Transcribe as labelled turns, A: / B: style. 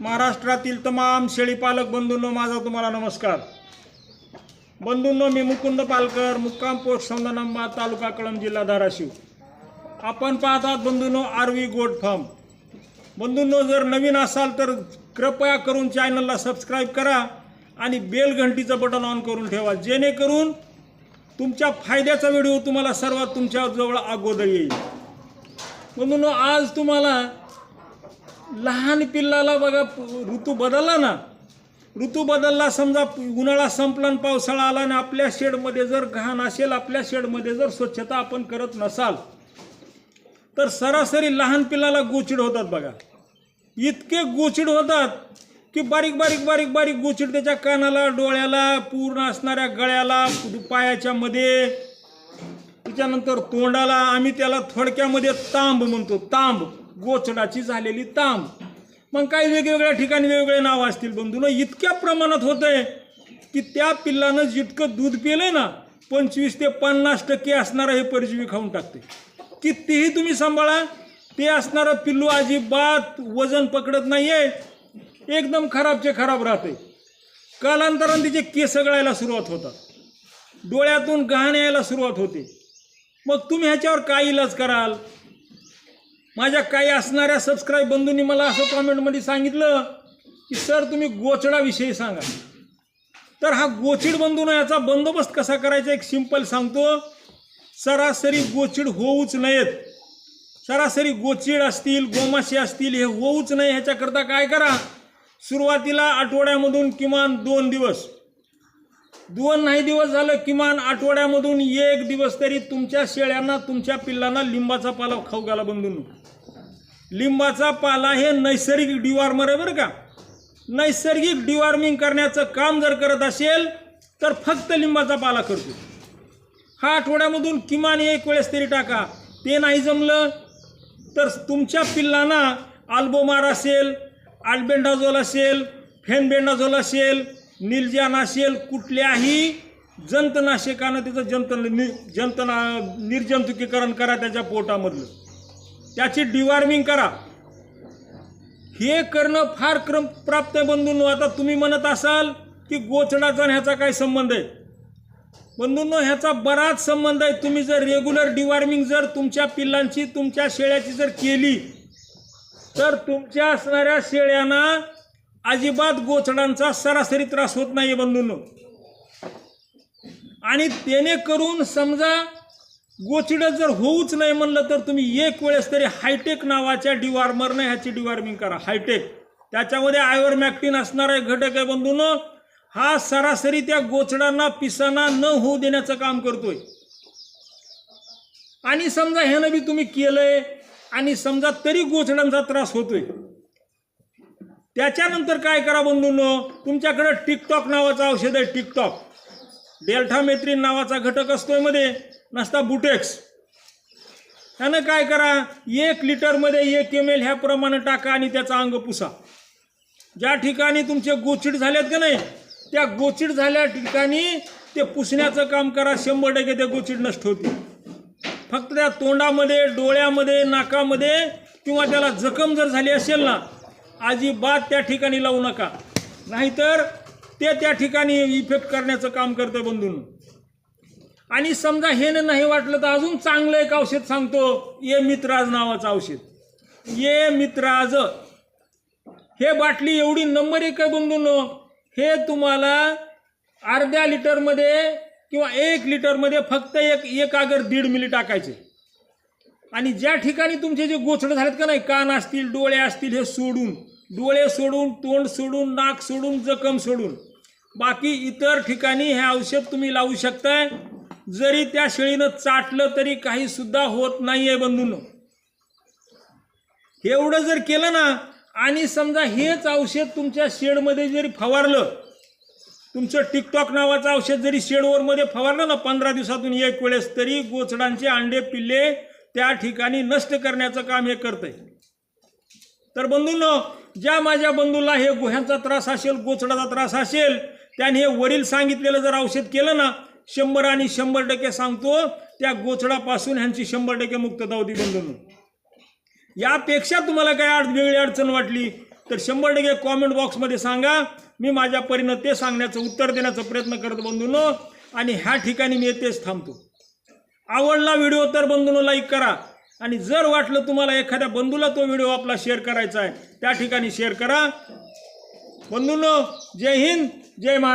A: महाराष्ट्रातील तमाम शेळीपालक बंधूंनो माझा तुम्हाला नमस्कार. बंधूंनो मी मुकुंद पालकर मुक्काम पोस्ट संगनंबा तालुका कळंब जिल्हा धाराशिव. आपण पाहतात बंधूंनो आरवी गोट फार्म. बंधूंनो जर नवीन असाल तर कृपया करून चॅनलला सबस्क्राईब करा आणि बेल घंटीचं बटन ऑन करून ठेवा. जेणेकरून तुमच्या फायद्याचा व्हिडिओ तुम्हाला सर्वात तुमच्या जवळ अगोदर येईल. म्हणून आज तुम्हाला लहान पिल्लाला बघा ऋतू बदलला ना. ऋतू बदलला समजा उन्हाळा संपला आणि पावसाळा आला आणि आपल्या शेडमध्ये जर घाण असेल आपल्या शेडमध्ये जर स्वच्छता आपण करत नसाल तर सरासरी लहान पिल्लाला गोचिड होतात बघा. इतके गोचिड होतात की बारीक बारीक बारीक बारीक गोचिड त्याच्या कानाला डोळ्याला पूर्ण असणाऱ्या गळ्याला पायाच्या मध्ये त्याच्यानंतर तोंडाला आम्ही त्याला थोडक्यामध्ये तांब म्हणतो तांब. गोचडाची झालेली तांब. मग काही वेगवेगळ्या ठिकाणी वेगवेगळे नाव असतील बंधून इतक्या प्रमाणात होतंय की त्या पिल्लानं जितकं दूध पिलं ना पंचवीस ते पन्नास टक्के असणारं हे परजीवी खाऊन टाकते कितीही तुम्ही सांभाळा ते असणारं पिल्लू अजिबात वजन पकडत नाही आहे एकदम खराबचे खराब राहते कालांतरानं तिचे केस गळायला सुरुवात होतात. डोळ्यातून घाण यायला सुरुवात होते. मग तुम्ही ह्याच्यावर काय इलाज कराल? माझ्या काही असणाऱ्या सबस्क्राईब बंधूंनी मला असं कॉमेंटमध्ये सांगितलं की सर तुम्ही गोचडाविषयी सांगा. तर हा गोचिड बंधून याचा बंदोबस्त कसा करायचा एक सिंपल सांगतो. सरासरी गोचिड होऊच नयेत. सरासरी गोचिड असतील गोमाशी असतील हे होऊच नाही ह्याच्याकरता काय करा? सुरुवातीला आठवड्यामधून किमान दोन दिवस. दोन नाही दिवस झालं किमान आठवड्यामधून एक दिवस तरी तुमच्या शेळ्यांना तुमच्या पिल्लांना लिंबाचा पाला खाऊ घाला बंधून. लिंबाचा पाला हे नैसर्गिक डिवॉर्मर आहे बरं का? नैसर्गिक डिवॉर्मिंग करण्याचं काम जर करत असेल तर फक्त लिंबाचा पाला करतो. हा आठवड्यामधून किमान एक वेळेस तरी टाका. ते नाही जमलं तर तुमच्या पिल्लांना आल्बोमार असेल आल्बेंडाझोल असेल फेनबेंडाझोल असेल निर्जनाशेल कुठल्याही जंतनाशकानं त्याचं जंत नि जंतना निर्जंतुकीकरण करा त्याच्या पोटामधलं. त्याची डिवॉर्मिंग करा. हे करणं फार क्रम प्राप्त आहे बंधूंनो आता तुम्ही म्हणत असाल की गोचडाचा आणि ह्याचा काय संबंध आहे? बंधूंनो ह्याचा बराच संबंध आहे. तुम्ही जर रेग्युलर डिवॉर्मिंग जर तुमच्या पिल्लांची तुमच्या शेळ्याची जर केली तर तुमच्या असणाऱ्या शेळ्यांना अजिबात गोचडांचा सरासरी त्रास होत नाही बंधूंनो. आणि त्याने करून समजा गोचिड जर होऊच नाही म्हणलं तर तुम्ही एक वेळेस तरी हायटेक नावाच्या डिवॉर्मरनं ह्याची डिवॉर्मिंग करा. हायटेक. त्याच्यामध्ये आयवरमॅक्टिन असणारा एक घटक आहे बंधून. हा सरासरी त्या गोचडांना पिसांना न होऊ देण्याचं काम करतोय. आणि समजा ह्यानं बी तुम्ही केलंय आणि समजा तरी गोचडांचा त्रास होतोय. त्याच्यानंतर काय करा बंधूंनो? तुमच्याकडे टिकटॉक नावाचं औषध आहे टिकटॉक. डेल्टामेथ्रिन नावाचा घटक असतोयमध्ये नसता बुटेक्स. त्यानं काय करा? एक लिटरमध्ये एक एम एल ह्याप्रमाणे टाका आणि त्याचा अंग पुसा. ज्या ठिकाणी तुमचे गोचिड झालेत का नाही त्या गोचिड झाल्या ठिकाणी ते पुसण्याचं काम करा. शंभर टक्के ते गोचिड नष्ट होते फक्त त्या तोंडामध्ये डोळ्यामध्ये नाकामध्ये किंवा त्याला जखम जर झाली असेल ना अजिबात त्या ठिकाणी लावू नका. नाहीतर ते त्या ठिकाणी इफेक्ट करण्याचं काम करतं बंधून. आणि समजा हे नाही वाटलं तर अजून चांगलं एक औषध सांगतो ये मित्राज नावाचं औषध. ये मित्राज. हे बाटली एवढी नंबर एक आहे बंधून. हे तुम्हाला अर्ध्या लिटरमध्ये किंवा एक लिटरमध्ये फक्त एक एक आगर दीड मिली टाकायचे. आणि ज्या ठिकाणी तुमचे जे गोचडं झालेत का नाही कान असतील डोळे असतील हे सोडून डोळे सोडून तोंड सोडून नाक सोडून जखम सोडून बाकी इतर ठिकाणी हे औषध तुम्ही लावू शकताय. जरी त्या शेळीनं चाटलं तरी काही सुद्धा होत नाही आहे बंधून. एवढं जर केलं ना आणि समजा हेच औषध तुमच्या शेडमध्ये जरी फवारलं तुमचं टिकटॉक नावाचं औषध जरी शेडवरमध्ये फवारलं ना पंधरा दिवसातून एक वेळेस तरी गोचडांचे अंडे पिल्ले त्या ठिकाणी नष्ट करण्याचं काम हे करतंय. तर बंधूंनो ज्या माझ्या बंधूला हे गुह्यांचा त्रास असेल गोचडाचा त्रास असेल त्याने हे वरील सांगितलेलं जर औषध केलं ना शंभर आणि शंभर टक्के सांगतो त्या गोचडापासून ह्यांची शंभर टक्के मुक्तता होती बंधूंनो. यापेक्षा तुम्हाला काय अड वेगळी अडचण वाटली तर शंभर टक्के कॉमेंट बॉक्समध्ये सांगा. मी माझ्या परीनं ते सांगण्याचं उत्तर देण्याचा प्रयत्न करतो बंधूंनो आणि ह्या ठिकाणी मी येतेच थांबतो. आवडला व्हिडिओ तर बंधूंनो लाईक करा. आणि जर वाटलं तुम्हाला एखाद्या बंधूला तो व्हिडिओ आपला शेअर करायचा आहे त्या ठिकाणी शेअर करा. बंधूंनो जय हिंद जय महाराज